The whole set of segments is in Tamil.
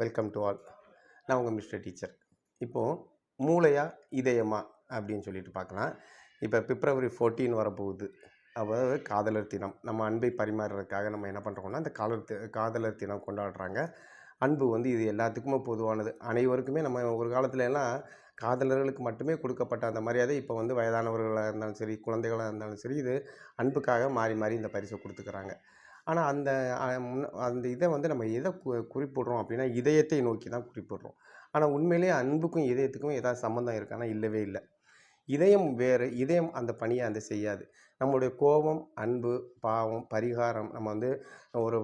வெல்கம் டு ஆல் நான் உங்கள் மிஸ்டர் டீச்சர் இப்போது மூளையா இதயமா அப்படின்னு சொல்லிட்டு பார்க்கலாம். இப்போ பிப்ரவரி 14 வரப்போகுது. அதாவது காதலர் தினம். நம்ம அன்பை பரிமாறுறதுக்காக நம்ம என்ன பண்ணுறோம்னா அந்த காதலர் காதலர் தினம் கொண்டாடுறாங்க. அன்பு வந்து இது எல்லாத்துக்குமே பொதுவானது. அனைவருக்குமே நம்ம ஒரு காலத்துல எல்லாம் காதலர்களுக்கு மட்டுமே கொடுக்கப்பட்ட அந்த மரியாதை இப்போ வந்து வயதானவர்களாக இருந்தாலும் சரி குழந்தைகளாக இருந்தாலும் சரி இது அன்புக்காக மாறி மாறி இந்த பரிசை கொடுத்துக்கிறாங்க. ஆனால் அந்த அந்த இதை வந்து நம்ம எதை கு குறிப்பிடுறோம் அப்படின்னா இதயத்தை நோக்கி தான் குறிப்பிடுறோம். ஆனால் உண்மையிலேயே அன்புக்கும் இதயத்துக்கும் ஏதாவது சம்மந்தம் இருக்கான்னா இல்லவே இல்லை. இதயம் வேறு இதயம் அந்த பணியை அந்த செய்யாது. நம்மளுடைய கோபம் அன்பு பாவம் பரிகாரம் நம்ம வந்து ஒரு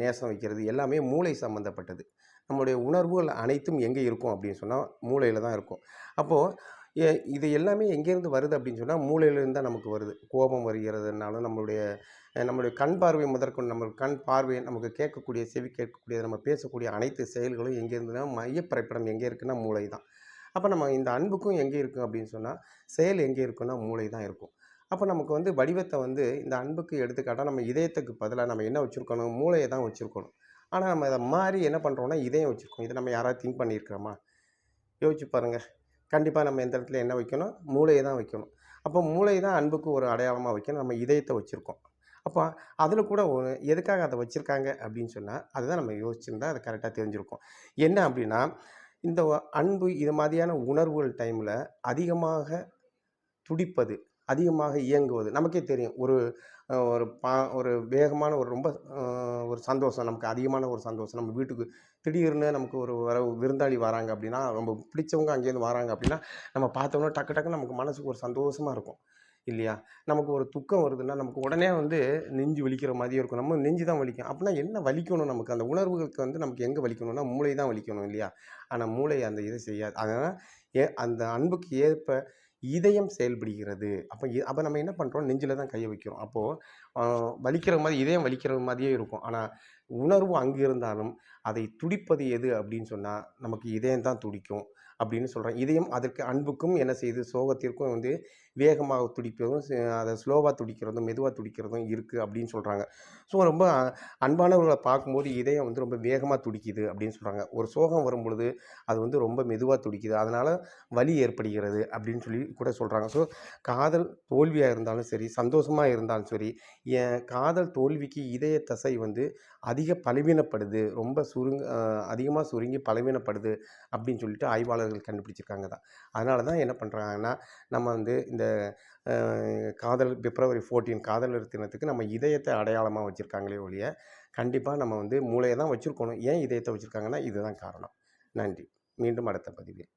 நேசம் வைக்கிறது எல்லாமே மூளை சம்மந்தப்பட்டது நம்மளுடைய உணர்வுகள் அனைத்தும் எங்கே இருக்கும் அப்படின்னு சொன்னால் மூளையில் தான் இருக்கும். அப்போது இது எல்லாமே எங்கேருந்து வருது அப்படின்னு சொன்னால் மூளையிலேருந்து தான் நமக்கு வருது. கோபம் வருகிறதுனாலும் நம்மளுடைய நம்மளுடைய கண் பார்வை முதற்கொண்டு நம்ம கண் பார்வை நமக்கு கேட்கக்கூடிய செவி கேட்கக்கூடிய நம்ம பேசக்கூடிய அனைத்து செயல்களும் எங்கே இருந்துன்னா மையப்பிறப்பிடம் எங்கே இருக்குன்னா மூளை தான் அப்போ நம்ம இந்த அன்புக்கும் எங்கே இருக்கும் அப்படின்னு சொன்னால் செயல் எங்கே இருக்குன்னா மூளை தான் இருக்கும். அப்போ நமக்கு வந்து வடிவத்தை வந்து இந்த அன்புக்கு எடுத்துக்காட்டால் நம்ம இதயத்துக்கு பதிலாக நம்ம என்ன வச்சுருக்கணும்? மூளையை தான் வச்சுருக்கணும். ஆனால் நம்ம இதை மாறி என்ன பண்ணுறோம்னா இதயம் வச்சுருக்கோம். இதை நம்ம யாராவது திங்க் பண்ணியிருக்கிறோமா யோசிச்சு பாருங்கள் கண்டிப்பாக நம்ம எந்த இடத்துல என்ன வைக்கணும்? மூளையை தான் வைக்கணும். அப்போ மூளை தான் அன்புக்கு ஒரு அடையாளமாக வைக்கணும். நம்ம இதயத்தை வச்சுருக்கோம். அப்போ அதில் கூட ஒரு எதுக்காக அதை வச்சுருக்காங்க அப்படின்னு சொன்னால் அதுதான் நம்ம யோசிச்சிருந்தா அது கரெக்டாக தெரிஞ்சிருக்கும். என்ன அப்படின்னா இந்த அன்பு இது மாதிரியான உணர்வுகள் டைமில் அதிகமாக துடிப்பது அதிகமாக இயங்குவது. நமக்கே தெரியும். ஒரு ஒரு பா ஒரு வேகமான ஒரு ரொம்ப ஒரு சந்தோஷம். நமக்கு அதிகமான ஒரு சந்தோஷம். நம்ம வீட்டுக்கு திடீர்னு நமக்கு ஒரு வர விருந்தாளி வராங்க அப்படின்னா ரொம்ப பிடிச்சவங்க அங்கேருந்து வராங்க அப்படின்னா நம்ம பார்த்தோம்னா டக்கு டக்கு நமக்கு மனசுக்கு ஒரு சந்தோஷமாக இருக்கும். இல்லையா? நமக்கு ஒரு துக்கம் வருதுன்னா நமக்கு உடனே வந்து நெஞ்சு வலிக்கிற மாதிரியே இருக்கும். நம்ம நெஞ்சு தான் வலிக்கும். அப்படின்னா என்ன வலிக்கணும் நமக்கு? அந்த உணர்வுகளுக்கு வந்து நமக்கு எங்கே வலிக்கணும்னா மூளை தான் வலிக்கணும் இல்லையா? ஆனால் மூளை அந்த இதை செய்யாது. அதனால் ஏ அந்த அன்புக்கு ஏற்ப இதயம் செயல்படுகிறது. அப்போ அப்போ நம்ம என்ன பண்ணுறோம் நெஞ்சில் தான் கையை வைக்கிறோம். அப்போது வலிக்கிற மாதிரி இதயம் வலிக்கிற மாதிரியே இருக்கும். ஆனால் உணர்வு அங்கே இருந்தாலும் அதை துடிப்பது எது அப்படின்னு சொன்னால் நமக்கு இதயம் தான் துடிக்கும். அப்படின்னு சொல்கிறேன் இதயம் அதற்கு அன்புக்கும் என்ன செய்யுது சோகத்திற்கும் வந்து வேகமாக துடிப்பதும் அதை ஸ்லோவாக துடிக்கிறதும் மெதுவாக துடிக்கிறதும் இருக்குது அப்படின்னு சொல்கிறாங்க ஸோ ரொம்ப அன்பானவர்களை பார்க்கும்போது இதயம் வந்து ரொம்ப வேகமாக துடிக்குது அப்படின்னு சொல்கிறாங்க ஒரு சோகம் வரும் பொழுது அது வந்து ரொம்ப மெதுவாக துடிக்குது. அதனால் வலி ஏற்படுகிறது அப்படின்னு சொல்லி கூட சொல்கிறாங்க ஸோ காதல் தோல்வியாக இருந்தாலும் சரி சந்தோஷமாக இருந்தாலும் சரி என் காதல் தோல்விக்கு இதய தசை வந்து அதிக பலவீனப்படுது. ரொம்ப சுருங்க அதிகமாக சுருங்கி பலவீனப்படுது அப்படின்னு சொல்லிட்டு ஆய்வாளர்கள் கண்டுபிடிச்சிருக்காங்க தான். அதனால தான் என்ன பண்ணுறாங்கன்னா நம்ம வந்து இந்த காதல் பிப்ரவரி 14 காதலர் தினத்துக்கு நம்ம இதயத்தை அடையாளமாக வச்சுருக்காங்களே ஒழிய கண்டிப்பாக நம்ம வந்து மூளையை தான் வச்சுருக்கணும். ஏன் இதயத்தை வச்சுருக்காங்கன்னா இதுதான் காரணம். நன்றி. மீண்டும் அடுத்த பதிவில்.